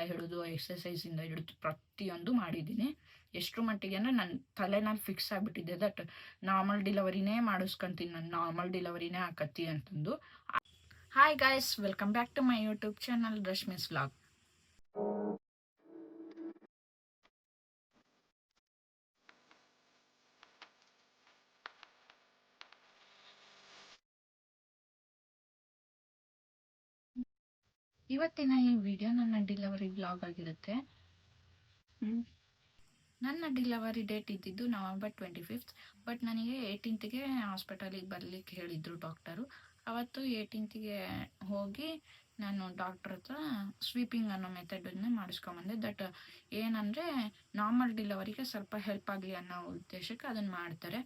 ಇಂದ ಹಿಡಿದು ಎಕ್ಸಸೈಸಿಂದ ಹಿಡಿದು ಪ್ರತಿಯೊಂದು ಮಾಡಿದ್ದೀನಿ. ಎಷ್ಟು ಮಟ್ಟಿಗೆ ಅಂದರೆ ನನ್ನ ತಲೆನಲ್ಲಿ ಫಿಕ್ಸ್ ಆಗಿಬಿಟ್ಟಿದೆ. ದಟ್ ನಾರ್ಮಲ್ ಡಿಲವರಿನೇ ಮಾಡಿಸ್ಕೊಂತೀನಿ. ನಾನು ನಾರ್ಮಲ್ ಡಿಲವರಿನೇ ಹಾಕತ್ತಿ ಅಂತಂದು. Hi guys welcome back to my YouTube channel Rashmi's vlog ಇವತ್ತಿನ ಈ ವಿಡಿಯೋ ನನ್ನ ಡಿಲವರಿ ಬ್ಲಾಗ್ ಆಗಿರುತ್ತೆ. ನನ್ನ ಡಿಲವರಿ ಡೇಟ್ ಇದ್ದಿದ್ದು ನವೆಂಬರ್ ಟ್ವೆಂಟಿ ಫಿಫ್ತ್ ಬಟ್ ನನಗೆ ಏಯ್ಟೀನ್ತ್ಗೆ ಹಾಸ್ಪಿಟಲಿಗೆ ಬರಲಿಕ್ಕೆ ಹೇಳಿದರು ಡಾಕ್ಟರು ಅವತ್ತು ಏಯ್ಟೀನ್ತ್ಗೆ ಹೋಗಿ ನಾನು ಡಾಕ್ಟ್ರ್ ಹತ್ರ ಸ್ವೀಪಿಂಗ್ ಅನ್ನೋ ಮೆಥಡನ್ನೇ ಮಾಡಿಸ್ಕೊಂಬಂದೆ. ದಟ್ ಏನಂದರೆ ನಾರ್ಮಲ್ ಡಿಲವರಿಗೆ ಸ್ವಲ್ಪ ಹೆಲ್ಪ್ ಆಗಲಿ ಅನ್ನೋ ಉದ್ದೇಶಕ್ಕೆ ಅದನ್ನು ಮಾಡ್ತಾರೆ.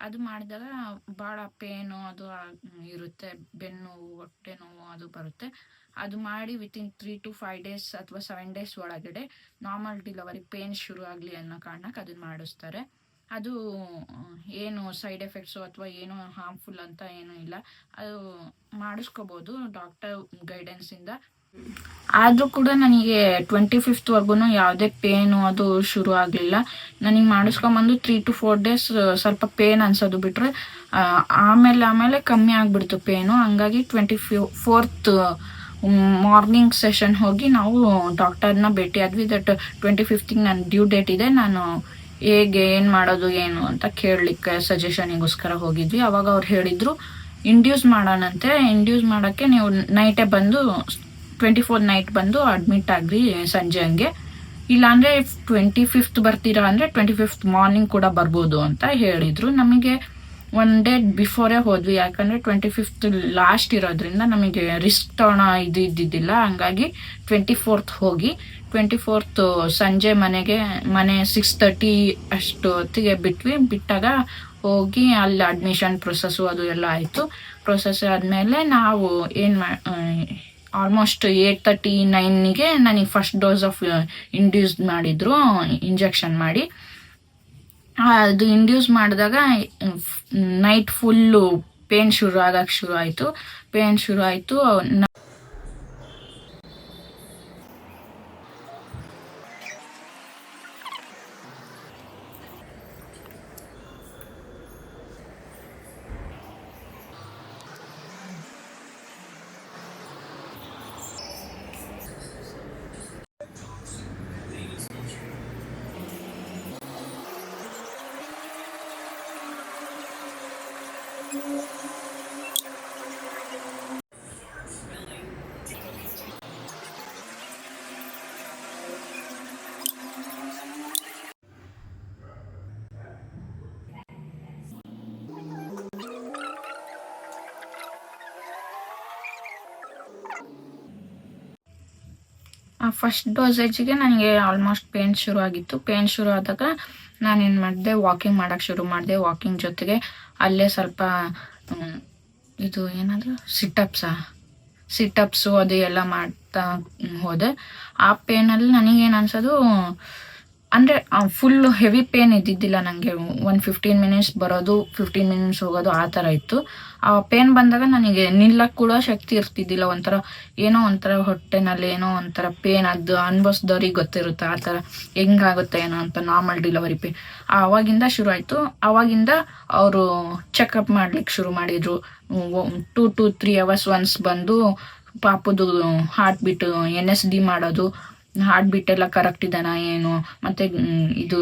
ಅದು ಮಾಡಿದಾಗ ಭಾಳ ಪೇನು ಅದು ಇರುತ್ತೆ. ಬೆನ್ನು, ಹೊಟ್ಟೆ ನೋವು ಅದು ಬರುತ್ತೆ. ಅದು ಮಾಡಿ within three to five days ಅಥವಾ ಸೆವೆನ್ ಡೇಸ್ ಒಳಗಡೆ ನಾರ್ಮಲ್ ಡಿಲವರಿ ಪೇನ್ ಶುರು ಆಗಲಿ ಅನ್ನೋ ಕಾರಣಕ್ಕೆ ಅದನ್ನು ಮಾಡಿಸ್ತಾರೆ. ಅದು ಏನು ಸೈಡ್ ಎಫೆಕ್ಟ್ಸು ಅಥವಾ ಏನು ಹಾರ್ಮ್ಫುಲ್ ಅಂತ ಏನೂ ಇಲ್ಲ. ಅದು ಮಾಡಿಸ್ಕೋಬೋದು ಡಾಕ್ಟರ್ ಗೈಡೆನ್ಸಿಂದ ಆದರೂ ಕೂಡ ನನಗೆ ಟ್ವೆಂಟಿ ಫಿಫ್ತ್ವರೆಗೂ ಯಾವುದೇ ಪೇನು ಅದು ಶುರು ಆಗಲಿಲ್ಲ. ನನಗೆ ಮಾಡಿಸ್ಕೊಂಬಂದು ತ್ರೀ ಟು ಫೋರ್ ಡೇಸ್ ಸ್ವಲ್ಪ ಪೇನ್ ಅನ್ಸೋದು ಬಿಟ್ಟರೆ ಆಮೇಲೆ ಆಮೇಲೆ ಕಮ್ಮಿ ಆಗಿಬಿಡ್ತು ಪೇನು ಹಂಗಾಗಿ twenty few fourth morning session ಹೋಗಿ ನಾವು ಡಾಕ್ಟರ್ನ ಭೇಟಿ ಆದ್ವಿ. ದಟ್ ಟ್ವೆಂಟಿ ಫಿಫ್ತಿಗೆ ನನ್ನ ಡ್ಯೂ ಡೇಟ್ ಇದೆ. ನಾನು ಹೇಗೆ, ಏನು ಮಾಡೋದು, ಏನು ಅಂತ ಕೇಳಲಿಕ್ಕೆ ಸಜೆಷನಿಗೋಸ್ಕರ ಹೋಗಿದ್ವಿ. ಅವಾಗ ಅವ್ರು ಹೇಳಿದರು ಇಂಡ್ಯೂಸ್ ಮಾಡೋಣಂತೆ. ಇಂಡ್ಯೂಸ್ ಮಾಡೋಕ್ಕೆ ನೀವು ನೈಟೇ ಬಂದು ಟ್ವೆಂಟಿ ಫೋರ್ ನೈಟ್ ಬಂದು ಅಡ್ಮಿಟ್ ಆಗ್ರಿ ಸಂಜೆ ಹಂಗೆ. ಇಲ್ಲಾಂದರೆ ಟ್ವೆಂಟಿ ಫಿಫ್ತ್ ಬರ್ತೀರಾ ಅಂದರೆ ಟ್ವೆಂಟಿ ಫಿಫ್ತ್ ಮಾರ್ನಿಂಗ್ ಕೂಡ ಬರ್ಬೋದು ಅಂತ ಹೇಳಿದರು. ನಮಗೆ ಒನ್ ಡೇ ಬಿಫೋರೇ ಹೋದ್ವಿ, ಯಾಕಂದರೆ ಟ್ವೆಂಟಿ ಫಿಫ್ತ್ ಲಾಸ್ಟ್ ಇರೋದ್ರಿಂದ ನಮಗೆ ರಿಸ್ಕ್ ತಗೋಣ ಇದು ಇದ್ದಿದ್ದಿಲ್ಲ. ಹಂಗಾಗಿ ಟ್ವೆಂಟಿ ಫೋರ್ತ್ ಹೋಗಿ ಟ್ವೆಂಟಿ ಫೋರ್ತ್ ಸಂಜೆ ಮನೆಗೆ, ಮನೆ ಸಿಕ್ಸ್ ತರ್ಟಿ ಅಷ್ಟು ಹೊತ್ತಿಗೆ ಬಿಟ್ವಿ. ಬಿಟ್ಟಾಗ ಹೋಗಿ ಅಲ್ಲಿ ಅಡ್ಮಿಷನ್ ಪ್ರೊಸೆಸ್ಸು ಅದು ಎಲ್ಲ ಆಯಿತು. ಪ್ರೊಸೆಸ್ ಆದಮೇಲೆ ನಾವು ಏನು ಮಾ ಆಲ್ಮೋಸ್ಟ್ ಏಟ್ ತರ್ಟಿ ನೈನ್ಗೆ ನನಗೆ ಫಸ್ಟ್ ಡೋಸ್ ಆಫ್ ಇಂಡ್ಯೂಸ್ ಮಾಡಿದ್ರು ಇಂಜೆಕ್ಷನ್ ಮಾಡಿ. ಅದು ಇಂಡ್ಯೂಸ್ ಮಾಡಿದಾಗ ನೈಟ್ ಫುಲ್ಲು ಪೇನ್ ಶುರು ಆಗಕ್ಕೆ ಶುರು ಆಯಿತು. ಪೇನ್ ಶುರು ಆಯಿತು ಆ ಫಸ್ಟ್ ಡೋಸೇಜಿಗೆ ನನಗೆ ಆಲ್ಮೋಸ್ಟ್ ಪೇನ್ ಶುರು ಆಗಿತ್ತು ಪೇನ್ ಶುರು ಆದಾಗ ನಾನೇನು ಮಾಡಿದೆ ವಾಕಿಂಗ್ ಮಾಡೋಕ್ಕೆ ಶುರು ಮಾಡಿದೆ ವಾಕಿಂಗ್ ಜೊತೆಗೆ ಅಲ್ಲೇ ಸ್ವಲ್ಪ ಇದು ಏನಾದರೂ ಸಿಟ್ಟಪ್ಸಾ ಸಿಟ್ಟಪ್ಸು ಅದು ಎಲ್ಲ ಮಾಡ್ತಾ ಹೋದೆ. ಆ ಪೇನಲ್ಲಿ ನನಗೇನು ಅನ್ಸೋದು ಅಂದರೆ ಫುಲ್ ಹೆವಿ ಪೇನ್ ಇದ್ದಿದ್ದಿಲ್ಲ ನನಗೆ ಒನ್ ಫಿಫ್ಟೀನ್ ಮಿನಿಟ್ಸ್ ಬರೋದು ಫಿಫ್ಟೀನ್ ಮಿನಿಟ್ಸ್ ಹೋಗೋದು ಆ ಥರ ಇತ್ತು. ಆ ಪೇನ್ ಬಂದಾಗ ನನಗೆ ನಿಲ್ಲಕ್ಕೆ ಕೂಡ ಶಕ್ತಿ ಇರ್ತಿದ್ದಿಲ್ಲ. ಒಂಥರ ಏನೋ ಒಂಥರ ಹೊಟ್ಟೆನಲ್ಲಿ ಏನೋ ಒಂಥರ ಪೇನ್ ಅದು ಅನ್ಭವಿಸ್ದವ್ರಿಗೆ ಗೊತ್ತಿರುತ್ತೆ ಆ ಥರ ಹೆಂಗಾಗುತ್ತೆ ಏನೋ ಅಂತ ನಾರ್ಮಲ್ ಡಿಲವರಿ ಪೇನ್ ಆವಾಗಿಂದ ಶುರು ಆಯಿತು ಆವಾಗಿಂದ ಅವರು ಚೆಕಪ್ ಮಾಡ್ಲಿಕ್ಕೆ ಶುರು ಮಾಡಿದರು. Two to three hours once ಬಂದು ಪಾಪದ್ದು ಹಾರ್ಟ್ ಬಿಟ್ಟು ಎನ್ ಎಸ್ ಡಿ ಮಾಡೋದು ಹಾರ್ಟ್ ಬೀಟ್ ಎಲ್ಲ ಕರೆಕ್ಟ್ ಇದೆನಾ ಏನು? ಮತ್ತು ಇದು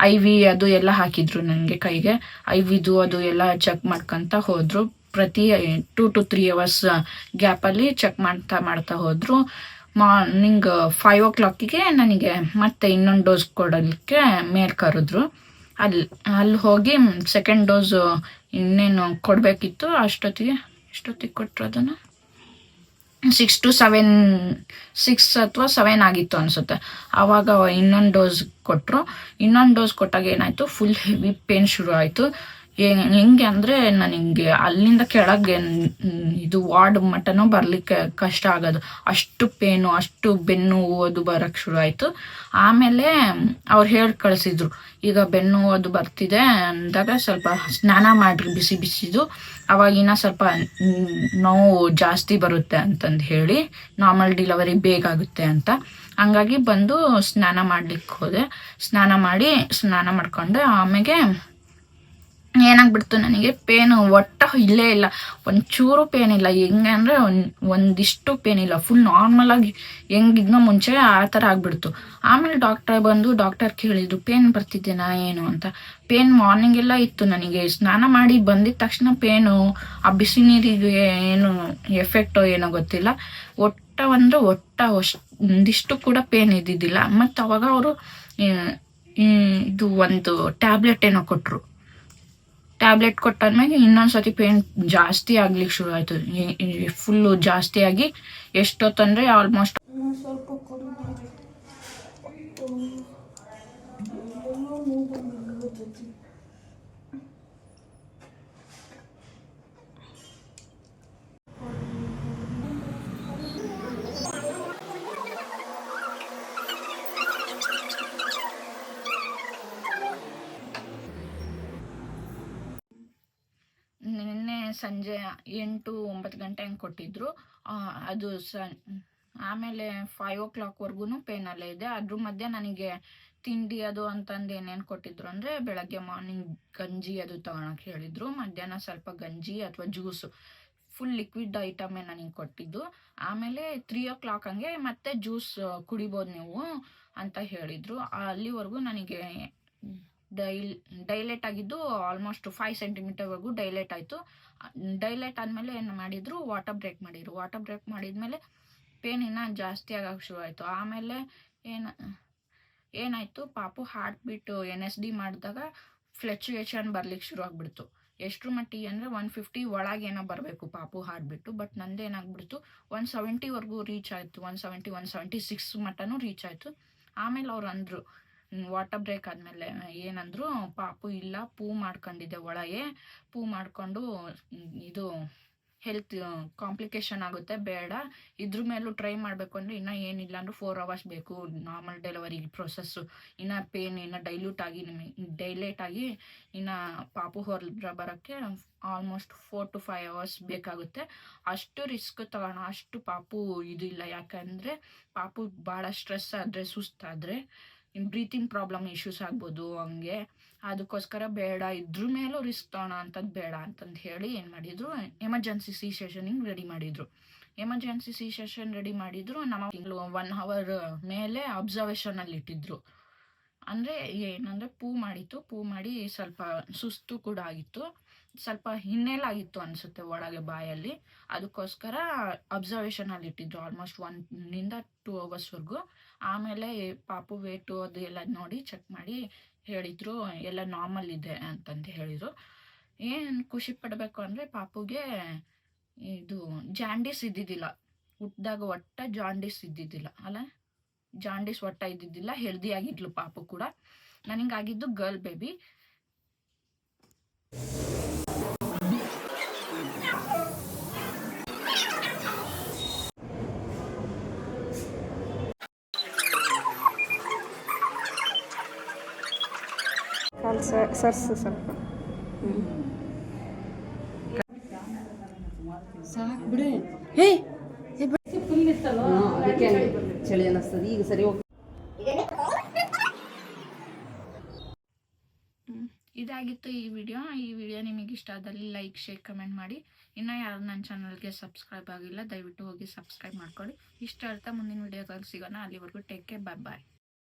ಐ ವಿ ಅದು ಎಲ್ಲ ಹಾಕಿದ್ರು ನನಗೆ ಕೈಗೆ. ಐ ವಿದು ಅದು ಎಲ್ಲ ಚೆಕ್ ಮಾಡ್ಕೊಂತ ಹೋದರು. ಪ್ರತಿ ಟೂ ಟು ತ್ರೀ ಅವರ್ಸ್ ಗ್ಯಾಪಲ್ಲಿ ಚೆಕ್ ಮಾಡ್ತಾ ಮಾಡ್ತಾ ಹೋದರು. ಮಾರ್ನಿಂಗ್ ಫೈವ್ ಓ ಕ್ಲಾಕಿಗೆ ನನಗೆ ಮತ್ತೆ ಇನ್ನೊಂದು ಡೋಸ್ ಕೊಡಲಿಕ್ಕೆ ಮೇಲ್ ಕರೆದ್ರು. ಅಲ್ಲಿ ಅಲ್ಲಿ ಹೋಗಿ ಸೆಕೆಂಡ್ ಡೋಸು ಇನ್ನೇನು ಕೊಡಬೇಕಿತ್ತು ಅಷ್ಟೊತ್ತಿಗೆ? ಎಷ್ಟೊತ್ತಿಗೆ ಕೊಟ್ಟರು ಅದನ್ನು? ಸಿಕ್ಸ್ ಟು ಸೆವೆನ್ ಸಿಕ್ಸ್ ಅಥವಾ ಸೆವೆನ್ ಆಗಿತ್ತು ಅನಿಸುತ್ತೆ. ಆವಾಗ ಇನ್ನೊಂದು ಡೋಸ್ ಕೊಟ್ಟರು ಇನ್ನೊಂದು ಡೋಸ್ ಕೊಟ್ಟಾಗ ಏನಾಯಿತು? ಫುಲ್ ಹೆವಿ ಪೇನ್ ಶುರು ಆಯಿತು ಹೆಂಗೆ ಅಂದರೆ ನನಗೆ ಅಲ್ಲಿಂದ ಕೆಳಗೆ ಇದು ವಾರ್ಡ್ ಮಟ್ಟನೂ ಬರಲಿಕ್ಕೆ ಕಷ್ಟ ಆಗೋದು. ಅಷ್ಟು ಪೇನು, ಅಷ್ಟು ಬೆನ್ನು ಓದು ಬರೋಕ್ಕೆ ಶುರು ಆಯಿತು. ಆಮೇಲೆ ಅವ್ರು ಹೇಳಿ ಕಳಿಸಿದ್ರು, ಈಗ ಬೆನ್ನು ಓದು ಬರ್ತಿದೆ ಅಂದಾಗ ಸ್ವಲ್ಪ ಸ್ನಾನ ಮಾಡಿರಿ ಬಿಸಿ ಬಿಸಿದು. ಅವಾಗಿನ ಸ್ವಲ್ಪ ನೋವು ಜಾಸ್ತಿ ಬರುತ್ತೆ ಅಂತಂದು ಹೇಳಿ, ನಾರ್ಮಲ್ ಡಿಲವರಿ ಬೇಗ ಆಗುತ್ತೆ ಅಂತ. ಹಂಗಾಗಿ ಬಂದು ಸ್ನಾನ ಮಾಡ್ಲಿಕ್ಕೆ ಹೋದೆ. ಸ್ನಾನ ಮಾಡಿ ಸ್ನಾನ ಮಾಡ್ಕೊಂಡೆ ಆಮೇಲೆ ಏನಾಗ್ಬಿಡ್ತು ನನಗೆ? ಪೇನು ಒಟ್ಟ ಇಲ್ಲೇ ಇಲ್ಲ. ಒಂಚೂರು ಪೇನ್ ಇಲ್ಲ ಹೆಂಗೆ ಅಂದರೆ ಒಂದು ಒಂದಿಷ್ಟು ಪೇನ್ ಇಲ್ಲ ಫುಲ್ ನಾರ್ಮಲಾಗಿ ಹೆಂಗಿದ್ನೋ ಮುಂಚೆ ಆ ಥರ ಆಗ್ಬಿಡ್ತು. ಆಮೇಲೆ ಡಾಕ್ಟರ್ ಬಂದು ಡಾಕ್ಟರ್ ಕೇಳಿದ್ರು ಪೇನ್ ಬರ್ತಿದ್ದೇನಾ ಏನು? ಅಂತ. ಪೇನ್ ಮಾರ್ನಿಂಗ್ ಎಲ್ಲ ಇತ್ತು ನನಗೆ. ಸ್ನಾನ ಮಾಡಿ ಬಂದಿದ ತಕ್ಷಣ ಪೇನು, ಆ ಬಿಸಿ ನೀರಿಗೆ ಏನು ಎಫೆಕ್ಟೋ ಏನೋ ಗೊತ್ತಿಲ್ಲ. ಒಟ್ಟ ಅಂದರೆ ಒಟ್ಟ ಒಂದಿಷ್ಟು ಕೂಡ ಪೇನ್ ಇದ್ದಿದ್ದಿಲ್ಲ. ಮತ್ತು ಅವಾಗ ಅವರು ಇದು ಒಂದು ಟ್ಯಾಬ್ಲೆಟ್ ಏನೋ ಕೊಟ್ಟರು ಟ್ಯಾಬ್ಲೆಟ್ ಕೊಟ್ಟಾದ್ಮೇಲೆ ಇನ್ನೊಂದ್ಸತಿ ಪೇನ್ ಜಾಸ್ತಿ ಆಗ್ಲಿಕ್ಕೆ ಶುರು ಆಯ್ತು. ಫುಲ್ಲು ಜಾಸ್ತಿ ಆಗಿ ಎಷ್ಟೊತ್ತಂದ್ರೆ ಆಲ್ಮೋಸ್ಟ್ ಸ್ವಲ್ಪ ಕೊಡು ನಿನ್ನೆ ಸಂಜೆ ಎಂಟು ಒಂಬತ್ತು ಗಂಟೆ ಹಂಗೆ ಕೊಟ್ಟಿದ್ರು. ಆ, ಅದು ಸ ಆಮೇಲೆ ಫೈವ್ ಓ ಕ್ಲಾಕ್ವರೆಗೂ ಪೇನಲ್ಲೇ ಇದೆ. ಅದ್ರ ಮಧ್ಯೆ ನನಗೆ ತಿಂಡಿ ಅದು ಅಂತಂದು ಏನೇನು ಕೊಟ್ಟಿದ್ರು ಅಂದರೆ ಬೆಳಗ್ಗೆ ಮಾರ್ನಿಂಗ್ ಗಂಜಿ ಅದು ತಗೊಳಕ್ಕೆ ಹೇಳಿದರು. ಮಧ್ಯಾಹ್ನ ಸ್ವಲ್ಪ ಗಂಜಿ ಅಥವಾ ಜ್ಯೂಸು ಫುಲ್ ಲಿಕ್ವಿಡ್ ಐಟಮೇ ನನಗೆ ಕೊಟ್ಟಿದ್ದು. ಆಮೇಲೆ ತ್ರೀ ಓ ಕ್ಲಾಕ್ ಹಂಗೆ ಮತ್ತೆ ಜ್ಯೂಸ್ ಕುಡಿಬೋದು ನೀವು ಅಂತ ಹೇಳಿದರು. ಅಲ್ಲಿವರೆಗೂ ನನಗೆ ಡೈಲ್, ಡೈಲೇಟ್ ಆಗಿದ್ದು ಆಲ್ಮೋಸ್ಟ್ ಫೈವ್ ಸೆಂಟಿಮೀಟರ್ವರೆಗೂ ಡೈಲೇಟ್ ಆಯಿತು. ಡೈಲೇಟ್ ಆದಮೇಲೆ ಏನು ಮಾಡಿದರು ವಾಟರ್ ಬ್ರೇಕ್ ಮಾಡಿದ್ರು. ವಾಟರ್ ಬ್ರೇಕ್ ಮಾಡಿದ್ಮೇಲೆ ಪೇನ್ ಇನ್ನೂ ಜಾಸ್ತಿ ಆಗೋಕ್ಕೆ ಶುರು ಆಯಿತು ಆಮೇಲೆ ಏನು, ಏನಾಯಿತು, ಪಾಪು heart beat N S D ಮಾಡಿದಾಗ ಫ್ಲೆಕ್ಚುಯೇಷನ್ ಬರ್ಲಿಕ್ಕೆ ಶುರು ಆಗಿಬಿಡ್ತು. ಎಷ್ಟು ಮಟ್ಟಿಗೆ ಅಂದರೆ ಒನ್ ಫಿಫ್ಟಿ ಒಳಗೆ ಏನೋ ಬರಬೇಕು ಪಾಪು ಹಾರ್ಟ್ ಬಿಟ್ಟು ಬಟ್ ನಂದು ಏನಾಗ್ಬಿಡ್ತು ಒನ್ ಸೆವೆಂಟಿವರೆಗೂ ರೀಚ್ ಆಯಿತು. One seventy one seventy six ಮಟ್ಟನೂ reach ಆಯಿತು. ಆಮೇಲೆ ಅವ್ರು ಅಂದರು ವಾಟರ್ ಬ್ರೇಕ್ ಆದಮೇಲೆ ಏನಂದ್ರು, ಪಾಪು ಇಲ್ಲ, ಪೂ ಮಾಡ್ಕೊಂಡಿದ್ದೆ ಒಳಗೆ. ಪೂ ಮಾಡಿಕೊಂಡು ಇದು ಹೆಲ್ತ್ ಕಾಂಪ್ಲಿಕೇಶನ್ ಆಗುತ್ತೆ, ಬೇಡ. ಇದ್ರ ಮೇಲೂ ಟ್ರೈ ಮಾಡಬೇಕು ಅಂದರೆ ಇನ್ನೂ ಏನಿಲ್ಲ ಅಂದರೂ ಫೋರ್ ಅವರ್ಸ್ ಬೇಕು. ನಾರ್ಮಲ್ ಡೆಲಿವರಿ ಪ್ರೊಸೆಸ್ಸು ಇನ್ನು ಪೇನ್ ಇನ್ನು ಡೈಲ್ಯೂಟ್ ಆಗಿ, ನಿಮಗೆ ಡೈಲೇಟ್ ಆಗಿ ಇನ್ನು ಪಾಪು ಹೊರ ಬರೋಕ್ಕೆ almost four to five hours ಬೇಕಾಗುತ್ತೆ. ಅಷ್ಟು ರಿಸ್ಕ್ ತಗೋಣ, ಅಷ್ಟು ಪಾಪು ಇದಿಲ್ಲ ಯಾಕಂದರೆ ಪಾಪು ಭಾಳ ಸ್ಟ್ರೆಸ್ ಆದರೆ, ಸುಸ್ತಾದರೆ ಬ್ರೀತಿಂಗ್ ಪ್ರಾಬ್ಲಮ್ ಇಶ್ಯೂಸ್ ಆಗ್ಬೋದು ಹಂಗೆ. ಅದಕ್ಕೋಸ್ಕರ ಬೇಡ, ಇದ್ರ ಮೇಲೂ ರಿಸ್ಕ್ ತೊಗೊಳ ಅಂತದ್ದು ಬೇಡ ಅಂತಂದು ಹೇಳಿ ಏನು ಮಾಡಿದರು, ಎಮರ್ಜೆನ್ಸಿ ಸಿ ಸೆಷನಿಗೆ ರೆಡಿ ಮಾಡಿದರು. ಎಮರ್ಜೆನ್ಸಿ ಸಿ ಸೆಷನ್ ರೆಡಿ ಮಾಡಿದರು, ನಮ್ಮ ತಿಂಗಳು ಒನ್ ಅವರ್ ಮೇಲೆ ಅಬ್ಸರ್ವೇಷನಲ್ಲಿ ಇಟ್ಟಿದ್ರು. ಅಂದರೆ ಏನಂದರೆ ಪೂ ಮಾಡಿತ್ತು, ಪೂ ಮಾಡಿ ಸ್ವಲ್ಪ ಸುಸ್ತು ಕೂಡ ಆಗಿತ್ತು. ಸ್ವಲ್ಪ ಹಿನ್ನೆಲಾಗಿತ್ತು ಅನಿಸುತ್ತೆ ಒಳಗೆ ಬಾಯಲ್ಲಿ. ಅದಕ್ಕೋಸ್ಕರ ಅಬ್ಸರ್ವೇಷನಲ್ಲಿ ಇಟ್ಟಿದ್ರು ಆಲ್ಮೋಸ್ಟ್ ಒನ್ನಿಂದ ಟೂ ಅವರ್ಸ್ವರೆಗೂ ಆಮೇಲೆ ಪಾಪು ವೇಟು ಅದು ಎಲ್ಲ ನೋಡಿ ಚೆಕ್ ಮಾಡಿ ಹೇಳಿದರು, ಎಲ್ಲ ನಾರ್ಮಲ್ ಇದೆ ಅಂತಂದು ಹೇಳಿದರು. ಏನು ಖುಷಿ ಪಡಬೇಕು ಅಂದರೆ ಪಾಪುಗೆ ಇದು ಜಾಂಡೀಸ್ ಇದ್ದಿದ್ದಿಲ್ಲ. ಹುಟ್ಟಿದಾಗ ಒಟ್ಟ ಜಾಂಡೀಸ್ ಇದ್ದಿದ್ದಿಲ್ಲ, ಅಲ್ಲ? ಜಾಂಡೀಸ್ ಒಟ್ಟ ಇದ್ದಿದ್ದಿಲ್ಲ ಹೆಲ್ದಿ ಆಗಿದ್ಲು ಪಾಪು ಕೂಡ. ನನಗಾಗಿದ್ದು ಗರ್ಲ್ ಬೇಬಿ ಸರ್ಸು ಸ್ವಲ್ಪ ಸಾಕು ಬಿಡು. ಹೇ ಅದಕ್ಕೆ ಚಳಿ ಅನ್ನಿಸ್ತದೆ. ಈಗ ಸರಿ ಹೋಗಿ ಇದಾಗಿತ್ತು ಈ ವಿಡಿಯೋ. ಈ ವಿಡಿಯೋ ನಿಮಗೆ ಇಷ್ಟ ಆದಲ್ಲಿ ಲೈಕ್ ಶೇರ್ ಕಮೆಂಟ್ ಮಾಡಿ. ಇನ್ನೂ ಯಾರು ನನ್ನ ಚಾನಲ್ಗೆ ಸಬ್ಸ್ಕ್ರೈಬ್ ಆಗಿಲ್ಲ ದಯವಿಟ್ಟು ಹೋಗಿ ಸಬ್ಸ್ಕ್ರೈಬ್ ಮಾಡ್ಕೊಳ್ಳಿ. ಇಷ್ಟ ಅರ್ಥ ಮುಂದಿನ ವಿಡಿಯೋದಲ್ಲಿ ಸಿಗೋಣ. ಅಲ್ಲಿವರೆಗೂ ಟೇಕ್ ಕೇರ್. ಬಾಯ್ ಬಾಯ್.